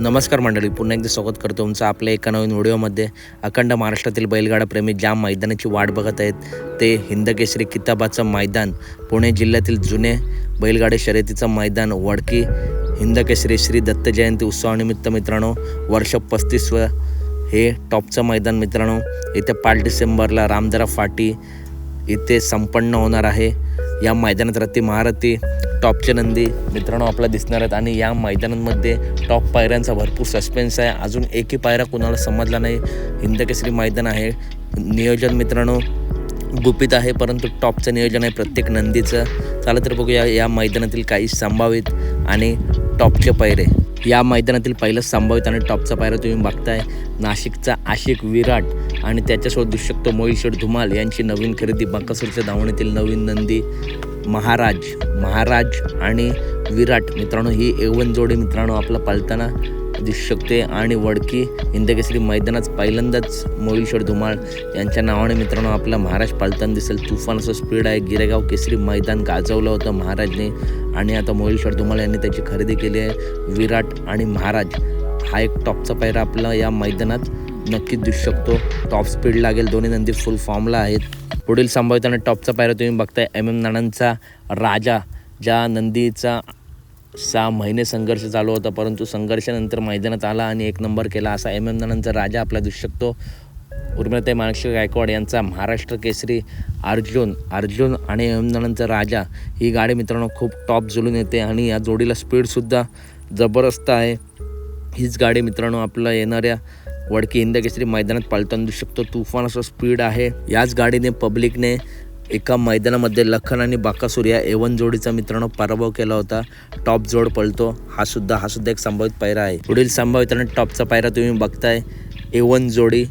नमस्कार मंडळी पुन्हा एकदा स्वागत करतो तुमचं आपल्या एका नवीन व्हिडिओमध्ये. अखंड महाराष्ट्रातील बैलगाडा प्रेमी ज्या मैदानाची वाट बघत आहेत ते हिंदकेसरी किताबाचं मैदान पुणे जिल्ह्यातील जुने बैलगाडे शर्यतीचं मैदान वडकी हिंदकेसरी श्री दत्त जयंती उत्सवानिमित्त मित्रांनो वर्ष पस्तीसवं हे टॉपचं मैदान मित्रांनो येत्या पाच डिसेंबरला रामदरा फाटी इथे संपन्न होणार आहे. या मैदानात रती महारथी टॉपचे नंदी मित्रांनो आपला दिसणार आहेत. आणि या मैदानांमध्ये टॉप पायऱ्यांचा भरपूर सस्पेन्स आहे. अजून एकही पायरा कोणाला समजला नाही. हिंदकेसरी मैदान आहे. नियोजन मित्रांनो गुपित आहे परंतु टॉपचं नियोजन आहे प्रत्येक नंदीचं. चला तर बघूया या मैदानातील काही संभावित आणि टॉपचे पायरे. या मैदानातील पहिलं संभावित आणि टॉपचा पायरा तुम्ही बघताय. नाशिकचा आशिक विराट आणि त्याच्यासोबत दिसू शकतो मोहिशेठ धुमाल यांची नवीन खरेदी. बकासूरच्या धावणीतील नवीन नंदी. महाराज महाराज आणि विराट मित्रांनो ही एवन जोडी मित्रांनो आपला पालताना दिसू शकते. आणि वडकी हिंदकेसरी मैदानात पहिल्यांदाच मोहिशेठ धुमाळ यांच्या नावाने मित्रांनो आपला महाराज पालताना दिसेल. तुफान असं स्पीड आहे. गिरेगाव केसरी मैदान गाजवलं होतं महाराजने. आणि आता मोहिश्वर धुमाळ यांनी त्याची खरेदी केली आहे. विराट आणि महाराज हा एक टॉपचा पायरा आपला या मैदानात नक्कीच दिसू शकतो. टॉप स्पीड लागेल. दोन्ही नंदी फुल फॉर्मला आहेत. पुढील संभावित टॉपचा पायरा तुम्ही बघताय. एम एम नानांचा राजा ज्या नंदीचा सहा महिने संघर्ष चालू होता परंतु संघर्षानंतर मैदानात आला आणि एक नंबर केला. असा एम एम नानांचा राजा आपला दिसू शकतो. उर्मिलाताई मानक्षी गायकवाड यांचा महाराष्ट्र केसरी अर्जुन अर्जुन आणि एम एम नानांचा राजा. ही गाडी मित्रांनो खूप टॉप जुलून येते आणि या जोडीला स्पीडसुद्धा जबरदस्त आहे. हीच गाडी मित्रांनो आपल्या येणाऱ्या वडकी हिंद केसरी मैदानात पालताना देऊ शकतो. तुफान असं स्पीड आहे. याच गाडीने पब्लिकने एका मैदानामध्ये लखन आणि बाकासूर या एवन जोडीचा मित्रांनो पराभव केला होता. टॉप जोड पळतो. हा सुद्धा हा सुद्धा एक संभावित पायरा आहे. पुढील संभावित आणि टॉपचा पायरा तुम्ही बघताय. एवन जोडी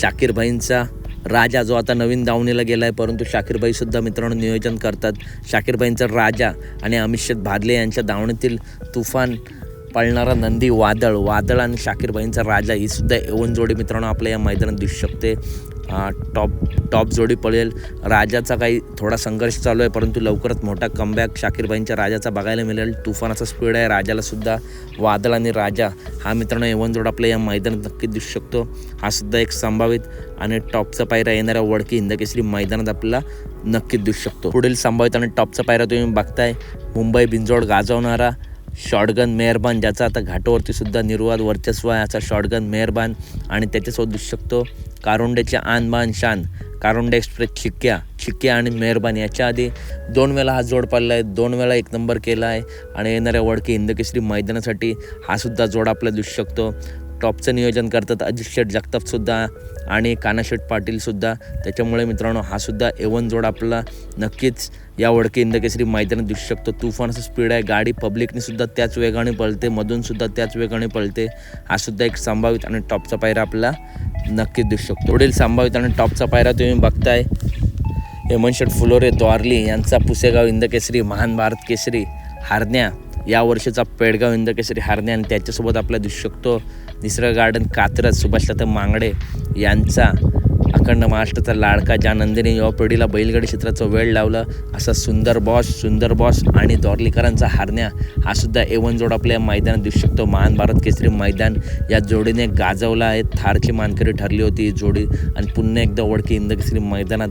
शाकीर भाईंचा राजा जो आता नवीन दावणीला गेला आहे परंतु शाकीरबाई सुद्धा मित्रांनो नियोजन करतात. शाकीरबाईंचा राजा आणि अमितशेठ भादले यांच्या दावणीतील तुफान पळणारा नंदी वादळ वादळ आणि शाकीरबाईंचा राजा ही सुद्धा एवन जोडी मित्रांनो आपल्या या मैदानात दिसू शकते. टॉप टॉप जोडी पळेल. राजाचा काही थोडा संघर्ष चालू आहे परंतु लवकरच मोठा कमबॅक शाकीरबाईंच्या राजाचा बघायला मिळेल. तुफानाचा स्पीड आहे राजाला सुद्धा वादळ आणि राजा हा मित्रांनो एवन जोड आपल्या या मैदानात नक्कीच दिसू शकतो. हा सुद्धा एक संभावित आणि टॉपचा पायरा येणाऱ्या वडकी हिंदकेसरी मैदानात आपल्याला नक्कीच दिसू शकतो. पुढील संभावित आणि टॉपचा पायरा तुम्ही बघताय. मुंबई बिंजोड गाजवणारा शॉटगन मेहरबान ज्याचा आता घाटावरती सुद्धा निर्वाद वर्चस्व आहे असा शॉटगन मेहरबान. आणि त्याच्यासोबत दिसू शकतो कारोंडेचे आनबान शान. कारोंडे एक्सप्रेस चिक्क्या चिक्क्या आणि मेहरबान याच्या आधी दोन वेळा हा जोड पाडला आहे दोन वेळा एक नंबर केला आहे आणि येणाऱ्या वडके हिंदकेसरी मैदानासाठी हा सुद्धा जोड आपल्याला दिसू शकतो. टॉपचं नियोजन करतात. अजित शेठ जगतापसुद्धा आणि कानाशेठ पाटीलसुद्धा त्याच्यामुळे मित्रांनो हा सुद्धा एवन जोड आपला. नक्कीच या वडके इंदकेसरी मैदानात दिसू शकतो. तुफानचं स्पीड आहे. गाडी पब्लिकने सुद्धा त्याच वेगाने पळते. मधूनसुद्धा त्याच वेगाने पळते. हा सुद्धा एक संभावित आणि टॉपचा पायरा आपला नक्कीच दिसू शकतो. पुढील संभावित आणि टॉपचा पायरा तुम्ही बघताय. हेमनशेठ फुलोरे द्वारली यांचा पुसेगाव इंदकेसरी महान भारत केसरी हारण्या. या वर्षीचा पेडगाव इंदकेसरी हारण्या. आणि त्याच्यासोबत आपल्या दिसू शकतो. निसर्ग गार्डन कात्रज सुभाषलता मांगडे यांचा अखंड महाराष्ट्राचा लाडका ज्या नंदिनी युवा पिढीला बैलगाडी क्षेत्राचं वेळ लावलं असा सुंदर बॉस सुंदर बॉस आणि दौर्लीकरांचा हारण्या हा सुद्धा एवन जोड आपल्या मैदानात दिसू शकतो. महान भारत केसरी मैदान या जोडीने गाजवला आहे. थारची मानकरी ठरली होती ही जोडी आणि पुन्हा एकदा वडकी इंदकेसरी मैदानात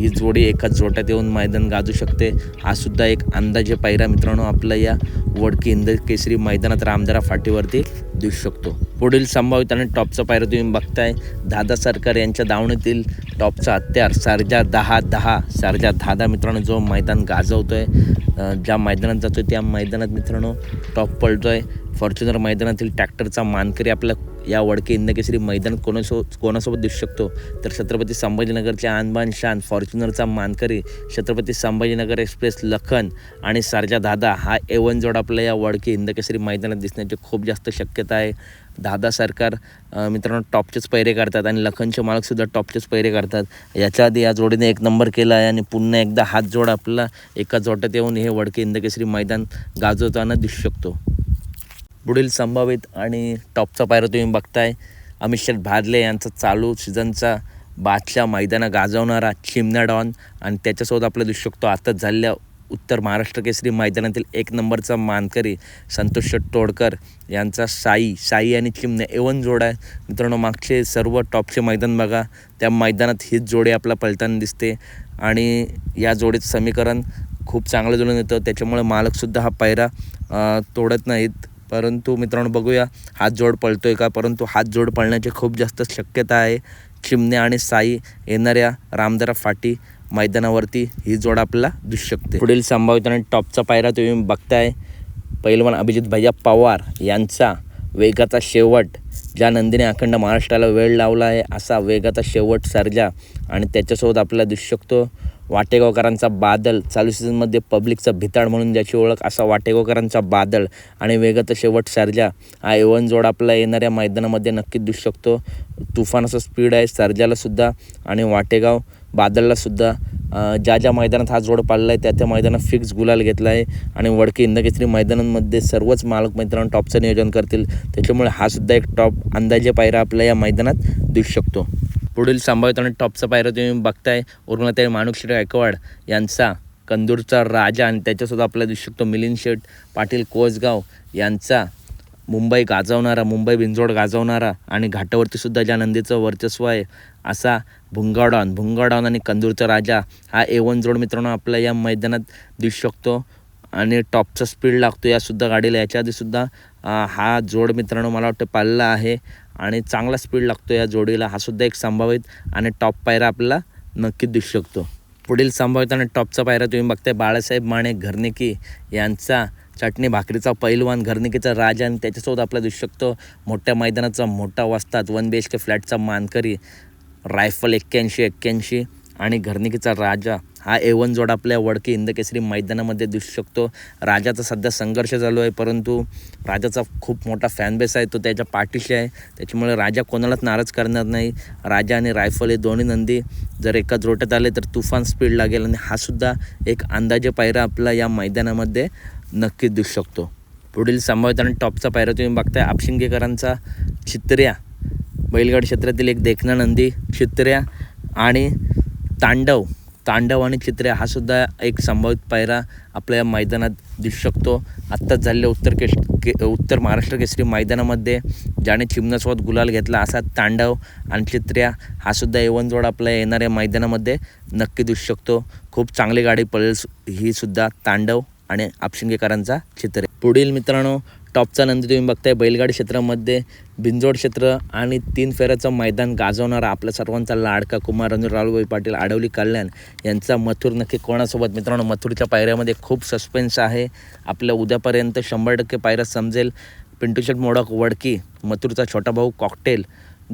ही जोडी एकाच जोट्यात येऊन मैदान गाजू शकते. हा सुद्धा एक अंदाजे पायरा मित्रांनो. आपल्या या वडकी इंद केसरी मैदानात रामदरा फाटीवरती दिसू शकतो. पुढील संभावित आणि टॉपचा पायरा तुम्ही बघताय. दादा सरकार यांच्या दावणीतील टॉपचा हत्यार सरजा दहा दहा सरजा दहा दहा मित्रांनो जो मैदान गाजवतोय. आहे ज्या मैदानात जातोय त्या मैदानात मित्रांनो टॉप पळतोय. फॉर्च्युनर मैदानातील ट्रॅक्टरचा मानकरी आपल्या या वडके इंदकेसरी मैदान कोणासोबत कोणासोबत दिसू शकतो? तर छत्रपती संभाजीनगरचे आणबान शान फॉर्च्युनरचा मानकरी छत्रपती संभाजीनगर एक्सप्रेस लखन आणि सारजा दादा हा एवन जोड आपल्या या वडके इंदकेसरी मैदानात दिसण्याची खूप जास्त शक्यता आहे. दादा सरकार मित्रांनो टॉपचेच पैरे करतात आणि लखनचे मालकसुद्धा टॉपचेच पैरे करतात याच्या आधी या जोडीने एक नंबर केला आहे आणि पुन्हा एकदा हात जोड आपला एका जोटात येऊन हे वडके इंदकेसरी मैदान गाजवताना दिसू शकतो. पुढील संभावित आणि टॉपचा पायरा तुम्ही बघताय. अमित शेठ भादले यांचा चालू सीझनचा बादशा मैदानं गाजवणारा चिमना डॉन आणि त्याच्यासोबत आपल्याला दिसू शकतो आताच झालेल्या उत्तर महाराष्ट्र केसरी मैदानातील एक नंबरचा मानकरी संतोष तोडकर यांचा साई साई आणि चिमणे एवन जोड आहे मित्रांनो मागचे सर्व टॉपचे मैदान बघा. त्या मैदानात हीच जोडी आपला पळताना दिसते आणि या जोडीचं समीकरण खूप चांगलं जुळून येतं. त्याच्यामुळे मालकसुद्धा हा पायरा तोडत नाहीत. परंतु मित्रांनो बघूया हात जोड पळतोय का? परंतु हात जोड पळण्याची खूप जास्त शक्यता आहे. चिमणे आणि साई येणाऱ्या रामदरा फाटी मैदानावरती ही जोड आपल्याला दिसू शकते. पुढील संभावित आणि टॉपचा पायरा तुम्ही बघताय. पैलवान अभिजित भैया पवार यांचा वेगाचा शेवट ज्या नंदीने अखंड महाराष्ट्राला वेळ लावला आहे असा वेगाचा शेवट सर्जा आणि त्याच्यासोबत आपल्याला दिसू शकतो. वाटेगावकरांचा बादल चालू सीझनमध्ये पब्लिकचा भिताड म्हणून ज्याची ओळख असा वाटेगावकरांचा बादल आणि वेगाचा शेवट सर्जा. हा एवन जोड आपला येणाऱ्या मैदानामध्ये नक्कीच दिसू शकतो. तुफान असं स्पीड आहे सर्जालासुद्धा आणि वाटेगाव बादललासुद्धा ज्या ज्या मैदानात हा जोड पाडला आहे त्या त्या मैदानात फिक्स गुलाल घेतला आहे आणि वडकी इंदकेसरी मैदानांमध्ये सर्वच मालक मैदान टॉपचं नियोजन करतील. त्याच्यामुळे हा सुद्धा एक टॉप अंदाजे पायरा आपल्या या मैदानात दिसू शकतो. पुढील संभावित आणि टॉपचा पायरा तुम्ही बघताय. उर्मिलाताई माणूकश्री गायकवाड यांचा कंदूरचा राजा आणि त्याच्यासोबत आपल्याला दिसू शकतो मिलिंद शेठ पाटील कोसगाव यांचा मुंबई गाजवणारा मुंबई बिंजोड गाजवणारा आणि घाटावरतीसुद्धा ज्या नंदीचं वर्चस्व आहे असा भुंगाडॉन. भुंगाडॉन आणि कंदूरचा राजा हा एवन जोड मित्रांनो आपल्या या मैदानात दिसू शकतो आणि टॉपचा स्पीड लागतो यासुद्धा गाडीला. याच्या आधीसुद्धा हा जोड मित्रांनो मला वाटतं पाल्ला आहे. आणि चांगला स्पीड लागतो या जोडीला. हा सुद्धा एक संभावित आणि टॉप पायरा आपल्याला नक्कीच दिसू शकतो. पुढील संभावित आणि टॉपचा पायरा तुम्ही बघताय बाळासाहेब माणे घरनिकी यांचा चटणी भाकरीचा पैलवान घरनिकीचा राजा आणि त्याच्यासोबत आपल्याला दिसू शकतो. मोठ्या मैदानाचा मोठा वस्तात वन बी एच के फ्लॅटचा मानकरी रायफल एक्क्याऐंशी एक्क्याऐंशी आणि घरनिकीचा राजा. हा एवन जोड आपल्या वडकी इंदकेसरी मैदानामध्ये दिसू शकतो. राजाचा सध्या संघर्ष चालू आहे परंतु राजाचा खूप मोठा फॅनबेस आहे तो त्याच्या पाठीशी आहे. त्याच्यामुळे राजा कोणालाच नाराज करणार नाही. राजा आणि रायफल हे दोन्ही नंदी जर एकाच रोट्यात आले तर तुफान स्पीड लागेल आणि हा सुद्धा एक अंदाजे पायरा आपला या मैदानामध्ये नक्कीच दिसू शकतो. पुढील संभावित आणि टॉपचा पायरा तुम्ही बघताय आपशिंगेकरांचा चित्र्या. बैलगड क्षेत्रातील एक देखणा नंदी चित्र्या आणि तांडव. तांडव आणि चित्रे हा सुद्धा एक संभावित पायरा आपल्या या मैदानात दिसू शकतो. आत्ताच झालेल्या उत्तर केश के उत्तर महाराष्ट्र केसरी मैदानामध्ये ज्याने चिमण्यासोबत गुलाल घेतला असा तांडव आणि चित्र्या हा सुद्धा एवनजोड आपल्या येणाऱ्या मैदानामध्ये नक्की दिसू शकतो. खूप चांगली गाडी पळेल ही सुद्धा तांडव आणि आपशिंगेकरांचा चित्र. पुढील मित्रांनो टॉपचा नंदी तुम्ही बघताय बैलगाडी क्षेत्रामध्ये बिंजोड क्षेत्र आणि तीन फेऱ्याचं मैदान गाजवणारा आपल्या सर्वांचा लाडका कुमार रणवीर राहुलभाई पाटील आडवली कल्याण यांचा मथुर नक्की कोणासोबत? मित्रांनो मथुरच्या पायऱ्यामध्ये खूप सस्पेन्स आहे. आपल्या उद्यापर्यंत शंभर टक्के पायऱ्या समजेल. पिंटू शेट मोडक वडकी मथुरचा छोटा भाऊ कॉकटेल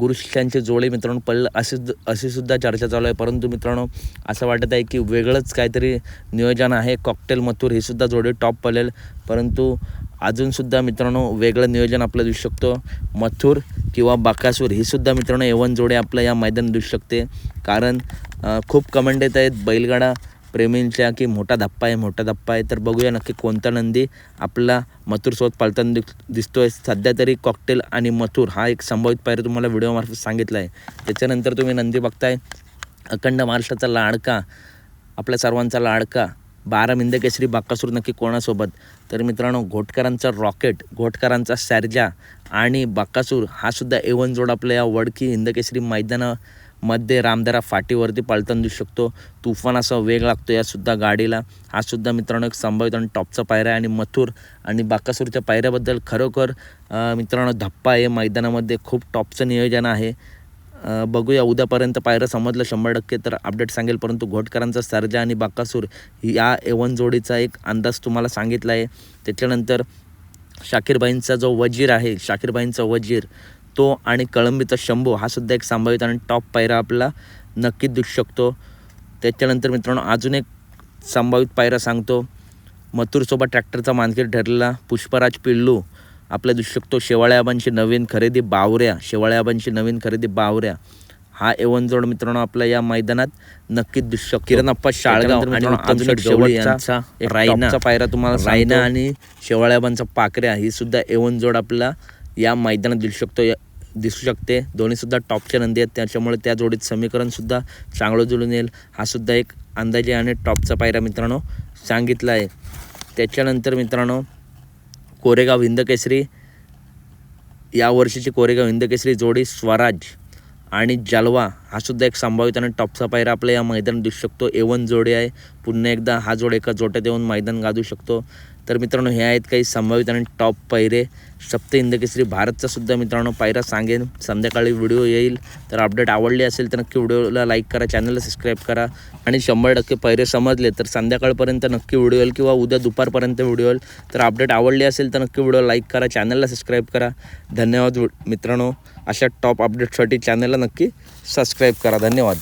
गुरुशिष्यांची जोडी मित्रांनो पडलं असे अशी सुद्धा चर्चा चालू आहे. परंतु मित्रांनो असं वाटत आहे की वेगळंच काहीतरी नियोजन आहे. कॉकटेल मथुर ही सुद्धा जोडी टॉप पडेल परंतु अजूनसुद्धा मित्रांनो वेगळं नियोजन आपलं दिसू शकतो. मथुर किंवा बाकासूर ही सुद्धा मित्रांनो एवन जोडे आपलं या मैदान दिसू शकते. कारण खूप कमेंट येत आहेत बैलगाडा प्रेमींच्या की मोठा धप्पा आहे मोठा धप्पा आहे. तर बघूया नक्की कोणता नंदी आपला मथुरसोबत पालताना दिसतो दिसतोय. सध्या तरी कॉकटेल आणि मथुर हा एक संभावित पायरी तुम्हाला व्हिडिओमार्फत सांगितला आहे त्याच्यानंतर तुम्ही नंदी बघताय. अखंड महाराष्ट्राचा लाडका आपल्या सर्वांचा लाडका बारा मिंद केसरी बाक्कासूर नक्की कोणासोबत? तर मित्रांनो घोटकरांचा रॉकेट घोटकरांचा सॅरजा आणि बाक्कासूर हा सुद्धा एवन जोड आपल्या या वडकी हिंदकेसरी मैदानामध्ये रामदरा फाटीवरती पळताना दिसू शकतो. तुफान असा वेग लागतो यासुद्धा गाडीला. हा सुद्धा मित्रांनो एक संभावित आणि टॉपचा पायरा आहे आणि मथुर आणि बाकासूरच्या पायऱ्याबद्दल खरोखर मित्रांनो धप्पा आहे. मैदानामध्ये खूप टॉपचं नियोजन आहे. बघूया. उद्यापर्यंत पायरं समजलं शंभर टक्के तर अपडेट सांगेल परंतु घोटकरांचा सर्जा आणि बाकासूर या एवन जोडीचा एक अंदाज तुम्हाला सांगितला आहे त्याच्यानंतर शाकीरबाईंचा जो वजीर आहे शाकीरबाईंचा वजीर तो आणि कळंबीचा शंभू हा सुद्धा एक संभावित आणि टॉप पायरा आपला नक्कीच दिसू शकतो. त्याच्यानंतर मित्रांनो अजून एक संभावित पायरा सांगतो. मथुरसोबत ट्रॅक्टरचा मानकीर ठरलेला पुष्पराज पिल्लू. आपल्या दिसू शकतो. शेवाळ्याबांची नवीन खरेदी बावऱ्या शेवाळ्याबांची नवीन खरेदी बावऱ्या. हा एवन जोड मित्रांनो आपल्या या मैदानात नक्कीच दिसू शकतो. किरणप्पा शाळगाव आणि यांचा रायनाचा पायरा तुम्हाला रायना आणि शेवाळ्याबांचा पाकऱ्या ही सुद्धा एवन जोड आपला या मैदानात दिसू शकतो. दिसू शकते. दोन्ही सुद्धा टॉपच्या नंदी आहेत. त्याच्यामुळे त्या जोडीत समीकरण सुद्धा चांगलं जुळून येईल. हा सुद्धा एक अंदाजे आणि टॉपचा पायरा मित्रांनो सांगितलं आहे. त्याच्यानंतर मित्रांनो कोरेगाव हिंदकेसरी या वर्षीची कोरेगाव हिंदकेसरी जोडी स्वराज आणि जालवा हा सुद्धा एक संभावित आणि टॉपचा पायरा आपल्या या मैदानात दिसू शकतो. एवन जोडी आहे. पुन्हा एकदा हा जोड एका जोट्यात येऊन मैदान गाजू शकतो. तर मित्रांनो हे आहेत काही संभावित आणि टॉप पायरे. सप्त इंदकेसरी भारतचासुद्धा मित्रांनो पायरा सांगेन. संध्याकाळी व्हिडिओ येईल. तर अपडेट आवडली असेल तर नक्की व्हिडिओला लाईक करा चॅनलला सबस्क्राईब करा. आणि शंभर टक्के पायरे समजले तर संध्याकाळपर्यंत नक्की व्हिडिओ येईल किंवा उद्या दुपारपर्यंत व्हिडिओ येईल. तर अपडेट आवडली असेल तर नक्की व्हिडिओ लाईक करा चॅनलला सबस्क्राईब करा. धन्यवाद मित्रांनो. अशा टॉप अपडेटसाठी चॅनलला नक्की सबस्क्राईब करा. धन्यवाद.